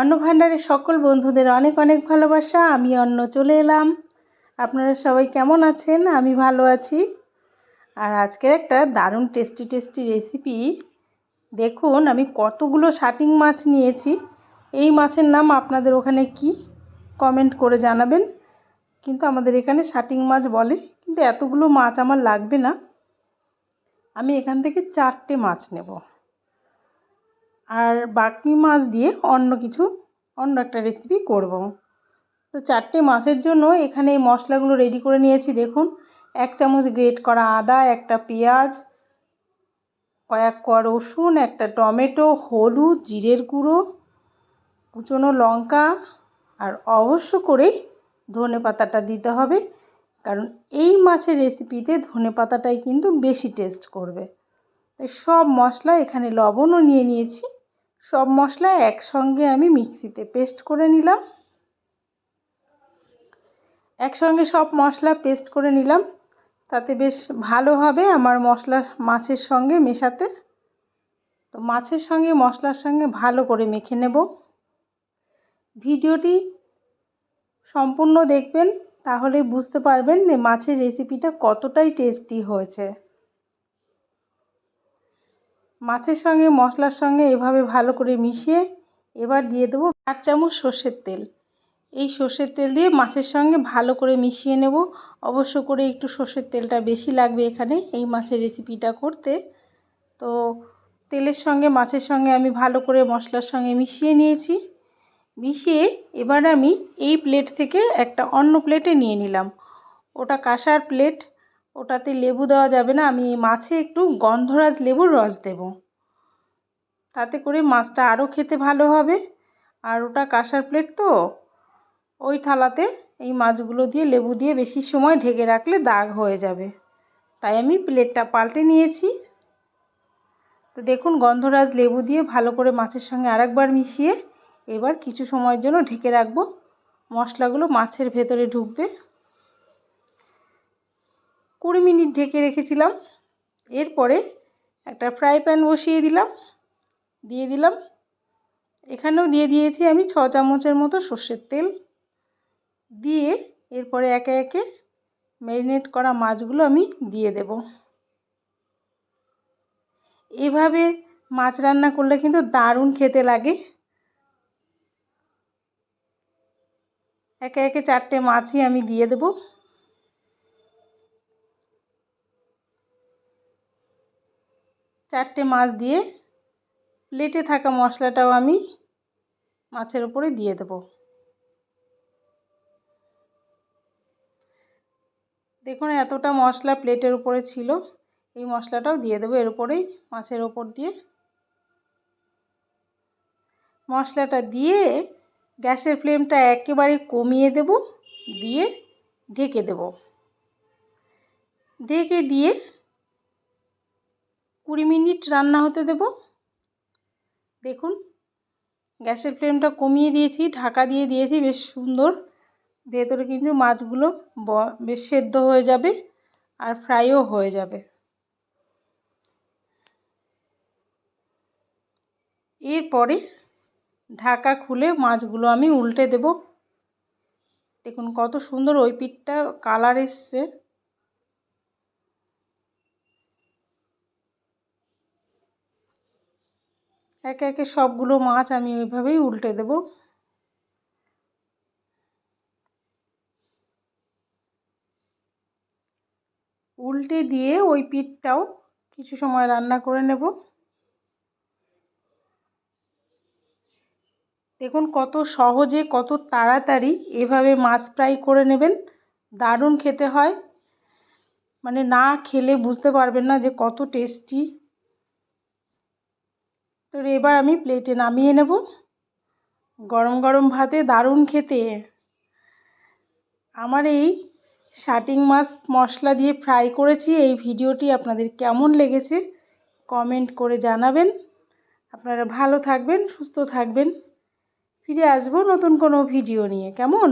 অন্ন ভাণ্ডারের সকল বন্ধুদের অনেক অনেক ভালোবাসা। আমি অন্ন চলে এলাম। আপনারা সবাই কেমন আছেন? আমি ভালো আছি। আর আজকের একটা দারুণ টেস্টি টেস্টি রেসিপি দেখুন, আমি কতগুলো শাটিং মাছ নিয়েছি। এই মাছের নাম আপনাদের ওখানে কি? কমেন্ট করে জানাবেন। কিন্তু আমাদের এখানে শাটিং মাছ বলে, কিন্তু এতগুলো মাছ আমার লাগবে না। আমি এখান থেকে চারটে মাছ নেব। আর বাকি মাছ দিয়ে অন্য কিছু, অন্য একটা রেসিপি করব। তো চারটে মাছের জন্য এখানে এই মশলাগুলো রেডি করে নিয়েছি, দেখুন। এক চামচ গ্রেট করা আদা, একটা পেঁয়াজ, কয়েক কোয়া রসুন, একটা টমেটো, হলুদ, জিরের গুঁড়ো, কুচনো লঙ্কা, আর অবশ্য করে ধনে পাতাটা দিতে হবে, কারণ এই মাছের রেসিপিতে ধনে পাতাটাই কিন্তু বেশি টেস্ট করবে। তাই সব মশলা এখানে লবণও নিয়ে নিয়েছি। সব মশলা একসঙ্গে আমি মিক্সিতে পেস্ট করে নিলাম। একসঙ্গে সব মশলা পেস্ট করে নিলাম। তাতে বেশ ভালো হবে আমার মশলা মাছের সঙ্গে মেশাতে। তো মাছের সঙ্গে, মশলার সঙ্গে ভালো করে মেখে নেব। ভিডিওটি সম্পূর্ণ দেখবেন, তাহলে বুঝতে পারবেন মাছের রেসিপিটা কতটাই টেস্টি হয়েছে। মাছের সঙ্গে, মশলার সঙ্গে এভাবে ভালো করে মিশিয়ে এবার দিয়ে দেবো চার চামচ সর্ষের তেল। এই সর্ষের তেল দিয়ে মাছের সঙ্গে ভালো করে মিশিয়ে নেব। অবশ্য করে একটু সর্ষের তেলটা বেশি লাগবে এখানে এই মাছের রেসিপিটা করতে। তো তেলের সঙ্গে, মাছের সঙ্গে আমি ভালো করে মশলার সঙ্গে মিশিয়ে নিয়েছি। মিশিয়ে এবার আমি এই প্লেট থেকে একটা অন্য প্লেটে নিয়ে নিলাম। ওটা কাঁসার প্লেট ওটাতে লেবু দেওয়া যাবে না, আমি মাছে একটু গন্ধরাজ লেবুর রস দেব। তাতে করে মাছটা আরও খেতে ভালো হবে। আর ওটা কাঁসার প্লেট তো, ওই থালাতে এই মাছগুলো দিয়ে লেবু দিয়ে বেশি সময় ঢেকে রাখলে দাগ হয়ে যাবে। তাই আমি প্লেটটা পাল্টে নিয়েছি। তো দেখুন, গন্ধরাজ লেবু দিয়ে ভালো করে মাছের সঙ্গে আরেকবার মিশিয়ে এবার কিছু সময়ের জন্য ঢেকে রাখব। মশলাগুলো মাছের ভেতরে ঢুকবে। কুড়ি মিনিট ঢেকে রেখেছিলাম। এরপরে একটা ফ্রাই প্যান বসিয়ে দিলাম, দিয়ে দিলাম। এখানেও দিয়ে দিয়েছি আমি ছ চামচের মতো সর্ষের তেল। দিয়ে এরপরে একে একে ম্যারিনেট করা মাছগুলো আমি দিয়ে দেব। এভাবে মাছ রান্না করলে কিন্তু দারুণ খেতে লাগে। একে একে চারটে মাছই আমি দিয়ে দেব। চারটে মাছ দিয়ে প্লেটে থাকা মশলাটাও আমি মাছের উপরে দিয়ে দেব। দেখুন এতটা মশলা প্লেটের উপরে ছিল, এই মশলাটাও দিয়ে দেবো এর উপরেই মাছের ওপর দিয়ে। মশলাটা দিয়ে গ্যাসের ফ্লেমটা একেবারে কমিয়ে দেব, দিয়ে ঢেকে দেব। ঢেকে দিয়ে কুড়ি মিনিট রান্না হতে দেব। দেখুন, গ্যাসের ফ্লেমটা কমিয়ে দিয়েছি, ঢাকা দিয়ে দিয়েছি, বেশ সুন্দর। ভেতরে কিন্তু মাছগুলো বেশ সেদ্ধ হয়ে যাবে আর ফ্রাইও হয়ে যাবে। এরপরে ঢাকা খুলে মাছগুলো আমি উল্টে দেব। দেখুন কত সুন্দর ওই পিঠটা, কালার এসছে। একে একে সবগুলো মাছ আমি ওইভাবেই উল্টে দেব। উল্টে দিয়ে ওই পিঠটাও কিছু সময় রান্না করে নেব। দেখুন কত সহজে, কত তাড়াতাড়ি এভাবে মাছ ফ্রাই করে নেবেন। দারুণ খেতে হয়। মানে না খেলে বুঝতে পারবেন না যে কত টেস্টি। তো এবার আমি প্লেটে নামিয়ে নেব। গরম গরম ভাতে দারুণ খেতে। আমার এই শাটিং মাছ মশলা দিয়ে ফ্রাই করেছি। এই ভিডিওটি আপনাদের কেমন লেগেছে কমেন্ট করে জানাবেন। আপনারা ভালো থাকবেন, সুস্থ থাকবেন। ফিরে আসব নতুন কোনো ভিডিও নিয়ে। কেমন?